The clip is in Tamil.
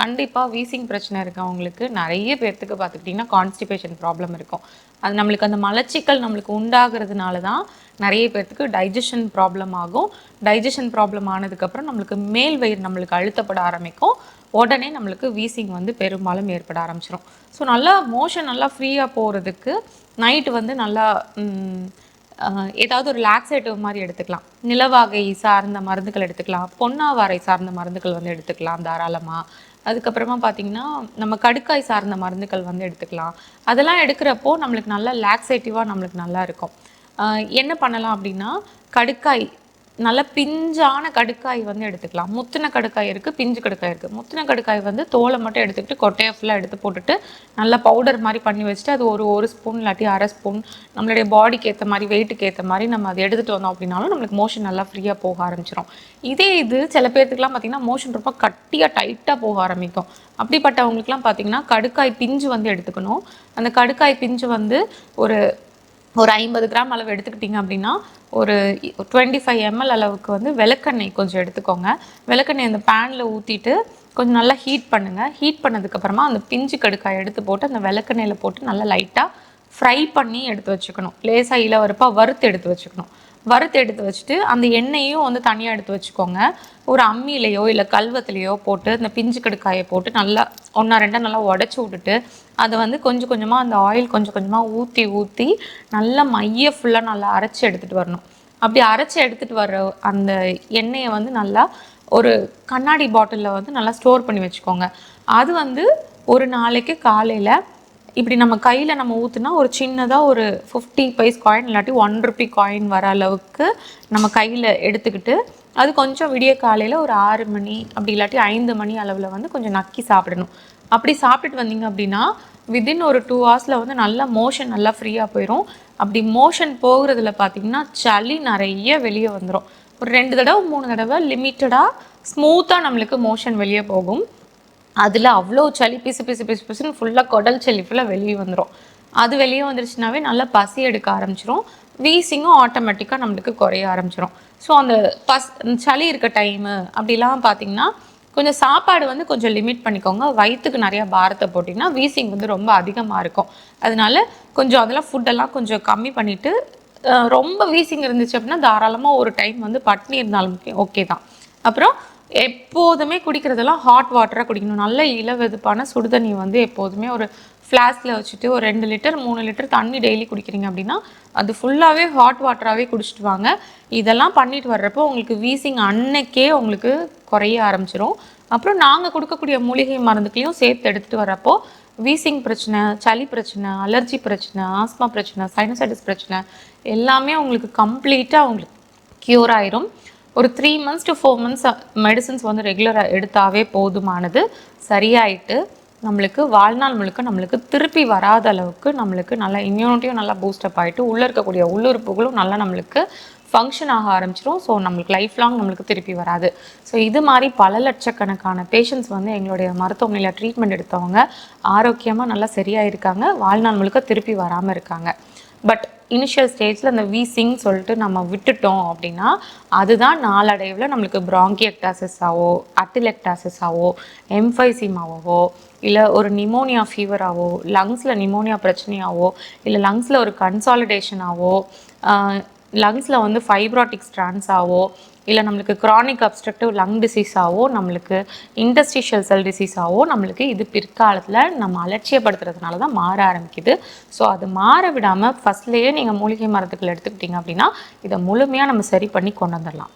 கண்டிப்பாக வீசிங் பிரச்சனை இருக்கவங்களுக்கு நிறைய பேர்த்துக்கு பார்த்துக்கிட்டிங்கன்னா கான்ஸ்டிபேஷன் ப்ராப்ளம் இருக்கும். அது நம்மளுக்கு அந்த மலச்சிக்கல் நம்மளுக்கு உண்டாகிறதுனால தான் நிறைய பேர்த்துக்கு டைஜஷன் ப்ராப்ளம் ஆகும். டைஜஷன் ப்ராப்ளம் ஆனதுக்கப்புறம் நம்மளுக்கு மேல் வயிறு நம்மளுக்கு அழுத்தப்பட ஆரம்பிக்கும். உடனே நம்மளுக்கு வீசிங் வந்து பெரும்பாலும் ஏற்பட ஆரம்பிச்சிடும் ஸோ நல்லா மோஷன் நல்லா ஃப்ரீயாக போகிறதுக்கு நைட்டு வந்து நல்லா ஏதாவது ஒரு லாக்ஸேட்டிவ் மாதிரி எடுத்துக்கலாம். நிலவாகை சார்ந்த மருந்துகள் எடுத்துக்கலாம். பொன்னாவாரை சார்ந்த மருந்துகள் வந்து எடுத்துக்கலாம் தாராளமாக அதுக்கப்புறமா பார்த்தீங்கன்னா நம்ம கடுக்காய் சார்ந்த மருந்துகள் வந்து எடுத்துக்கலாம். அதெல்லாம் எடுக்கிறப்போ நம்மளுக்கு நல்லா லாக்ஸேட்டிவாக நம்மளுக்கு நல்லா இருக்கும். என்ன பண்ணலாம் அப்படின்னா கடுக்காய் நல்ல பிஞ்சான கடுக்காய் வந்து எடுத்துக்கலாம். முத்தின கடுக்காய் இருக்குது பிஞ்சு கடுக்காய் இருக்குது முத்தின கடுக்காய் வந்து தோலை மட்டும் எடுத்துக்கிட்டு கொட்டையை ஃபுல்லாக எடுத்து போட்டுட்டு நல்லா பவுடர் மாதிரி பண்ணி வச்சுட்டு அது ஒரு ஒரு ஸ்பூன் இல்லாட்டி அரை ஸ்பூன் நம்மளுடைய பாடிக்கு ஏற்ற மாதிரி வெயிட்டுக்கு ஏற்ற மாதிரி நம்ம அதை எடுத்துகிட்டு வந்தோம் அப்படின்னாலும் நம்மளுக்கு மோஷன் நல்லா ஃப்ரீயாக போக ஆரம்பிச்சிடும் இதே இது சில பேர்த்துக்குலாம் பார்த்தீங்கன்னா மோஷன் ரொம்ப கட்டியாக டைட்டாக போக ஆரம்பிக்கும். அப்படிப்பட்டவங்களுக்குலாம் பார்த்தீங்கன்னா கடுக்காய் பிஞ்சு வந்து எடுத்துக்கணும். அந்த கடுக்காய் பிஞ்சு வந்து ஒரு ஒரு ஐம்பது கிராம் அளவு எடுத்துக்கிட்டிங்க அப்படின்னா ஒரு டுவெண்ட்டி ஃபைவ் எம்எல் அளவுக்கு வந்து விளக்கெண்ணெய் கொஞ்சம் எடுத்துக்கோங்க. விளக்கெண்ணெய் அந்த பேனில் ஊற்றிட்டு கொஞ்சம் நல்லா ஹீட் பண்ணுங்கள் ஹீட் பண்ணதுக்கப்புறமா அந்த பிஞ்சு கடுக்காய் எடுத்து போட்டு அந்த விளக்கெண்ணெயில் போட்டு நல்லா லைட்டாக ஃப்ரை பண்ணி எடுத்து வச்சுக்கணும். லேசாக இளவரப்பாக வறுத்து எடுத்து வச்சுக்கணும். வறுத்து எடுத்து வச்சுட்டு அந்த எண்ணெயும் வந்து தனியாக எடுத்து வச்சுக்கோங்க. ஒரு அம்மியிலையோ இல்லை கல்வத்துலேயோ போட்டு இந்த பிஞ்சு கடுக்காயை போட்டு நல்லா ஒன்றா ரெண்டாக நல்லா உடச்சி விட்டுட்டு அதை வந்து கொஞ்சம் கொஞ்சமாக அந்த ஆயில் கொஞ்சம் கொஞ்சமாக ஊற்றி ஊற்றி நல்லா மைய ஃபுல்லாக நல்லா அரைச்சி எடுத்துகிட்டு வரணும். அப்படி அரைச்சி எடுத்துகிட்டு வர்ற அந்த எண்ணெயை வந்து நல்லா ஒரு கண்ணாடி பாட்டிலில் வந்து நல்லா ஸ்டோர் பண்ணி வச்சுக்கோங்க. அது வந்து ஒரு நாளைக்கு காலையில் இப்படி நம்ம கையில் நம்ம ஊற்றுனா ஒரு சின்னதாக ஒரு ஃபிஃப்டி பைஸ் காயின் இல்லாட்டி ஒன் ருபி காயின் வர அளவுக்கு நம்ம கையில் எடுத்துக்கிட்டு அது கொஞ்சம் விடிய காலையில் ஒரு ஆறு மணி அப்படி இல்லாட்டி ஐந்து மணி அளவில் வந்து கொஞ்சம் நக்கி சாப்பிடணும். அப்படி சாப்பிட்டுட்டு வந்தீங்க அப்படின்னா வித்தின் ஒரு டூ ஹவர்ஸில் வந்து நல்லா மோஷன் நல்லா ஃப்ரீயாக போயிடும் அப்படி மோஷன் போகிறதுல பார்த்தீங்கன்னா சளி நிறைய வெளியே வந்துடும் ஒரு ரெண்டு தடவை மூணு தடவை லிமிட்டடாக ஸ்மூத்தாக நம்மளுக்கு மோஷன் வெளியே போகும். அதில் அவ்வளோ சளி பிசு பிசு பிசு பிசுன்னு ஃபுல்லாக குடல் சளி ஃபுல்லாக வெளியே வந்துடும் அது வெளியே வந்துருச்சுனாவே நல்லா பசி எடுக்க ஆரம்பிச்சிரும். வீசிங்கும் ஆட்டோமேட்டிக்காக நம்மளுக்கு குறைய ஆரம்பிச்சிரும். ஸோ அந்த பஸ் சளி இருக்க டைமு அப்படிலாம் பார்த்தீங்கன்னா கொஞ்சம் சாப்பாடு வந்து கொஞ்சம் லிமிட் பண்ணிக்கோங்க. வயிற்றுக்கு நிறையா பாரத்தை போட்டிங்கன்னா வீசிங் வந்து ரொம்ப அதிகமாக இருக்கும். அதனால கொஞ்சம் அதெல்லாம் ஃபுட்டெல்லாம் கொஞ்சம் கம்மி பண்ணிவிட்டு ரொம்ப வீசிங் இருந்துச்சு அப்படின்னா தாராளமாக ஒரு டைம் வந்து பட்னி இருந்தாலும் ஓகே தான். அப்புறம் எப்போதுமே குடிக்கிறதெல்லாம் ஹாட் வாட்டராக குடிக்கணும். நல்ல இளவெதுப்பான சுடுதண்ணி வந்து எப்போதுமே ஒரு ஃப்ளாஸ்கில் வச்சுட்டு ஒரு ரெண்டு லிட்டர் மூணு லிட்டர் தண்ணி டெய்லி குடிக்கிறீங்க அப்படின்னா அது ஃபுல்லாகவே ஹாட் வாட்டராகவே குடிச்சிட்டு வாங்க. இதெல்லாம் பண்ணிட்டு வர்றப்போ உங்களுக்கு வீசிங் அன்னைக்கே உங்களுக்கு குறைய ஆரம்பிச்சிடும் அப்புறம் நாங்கள் கொடுக்கக்கூடிய மூலிகை மருந்துகளையும் சேர்த்து எடுத்துகிட்டு வரப்போ வீசிங் பிரச்சனை சளி பிரச்சனை அலர்ஜி பிரச்சனை ஆஸ்மா பிரச்சனை சைனசைட்டிஸ் பிரச்சனை எல்லாமே உங்களுக்கு கம்ப்ளீட்டாக உங்களுக்கு க்யூர் ஆயிரும். ஒரு three months to four months medicines வந்து ரெகுலராக எடுத்தாவே போதுமானது சரியாயிட்டு நம்மளுக்கு வாழ்நாள் முழுக்க நம்மளுக்கு திருப்பி வராத அளவுக்கு நம்மளுக்கு நல்லா இம்யூனிட்டியும் நல்லா பூஸ்டப் ஆகிட்டு உள்ளே இருக்கக்கூடிய உள்ளுறுப்புகளும் நல்லா நம்மளுக்கு ஃபங்க்ஷன் ஆக ஆரம்பிச்சிரும். ஸோ நம்மளுக்கு லைஃப் லாங் நம்மளுக்கு திருப்பி வராது. ஸோ இது மாதிரி பல லட்சக்கணக்கான பேஷண்ட்ஸ் வந்து எங்களுடைய மருத்துவமனையில் ட்ரீட்மெண்ட் எடுத்தவங்க ஆரோக்கியமாக நல்லா சரியாக இருக்காங்க வாழ்நாள் முழுக்க திருப்பி வராமல் இருக்காங்க. பட் இனிஷியல் ஸ்டேஜில் அந்த வீசிங் சொல்லிட்டு நம்ம விட்டுட்டோம் அப்படின்னா அதுதான் நாளடைவில் நம்மளுக்கு பிராங்கியக்டாசிஸாவோ ஆவோ ஆவோ எம்ஃபைசிமாவோ இல்லை ஒரு நிமோனியா ஃபீவராகவோ லங்ஸில் நிமோனியா பிரச்சனையாவோ இல்லை லங்ஸில் ஒரு கன்சாலிடேஷனாவோ லங்ஸில் வந்து ஃபைப்ராட்டிக் ஸ்ட்ரான்ஸ் ஆவோ இல்லை நம்மளுக்கு க்ரானிக் அப்ஸ்ட்ரக்டிவ் லங் disease ஆவோ நம்மளுக்கு இண்டஸ்ட்ரிஷியல் செல் டிசீஸ் ஆவோ நம்மளுக்கு இது பிற்காலத்தில் நம்ம அலட்சியப்படுத்துறதுனால தான் மாற ஆரம்பிக்குது. ஸோ அது மாற விடாமல் ஃபஸ்ட்லேயே நீங்கள் மூலிகை மருந்துகள் எடுத்துக்கிட்டீங்க அப்படின்னா இதை முழுமையாக நம்ம சரி பண்ணி கொண்டு வந்துடலாம்.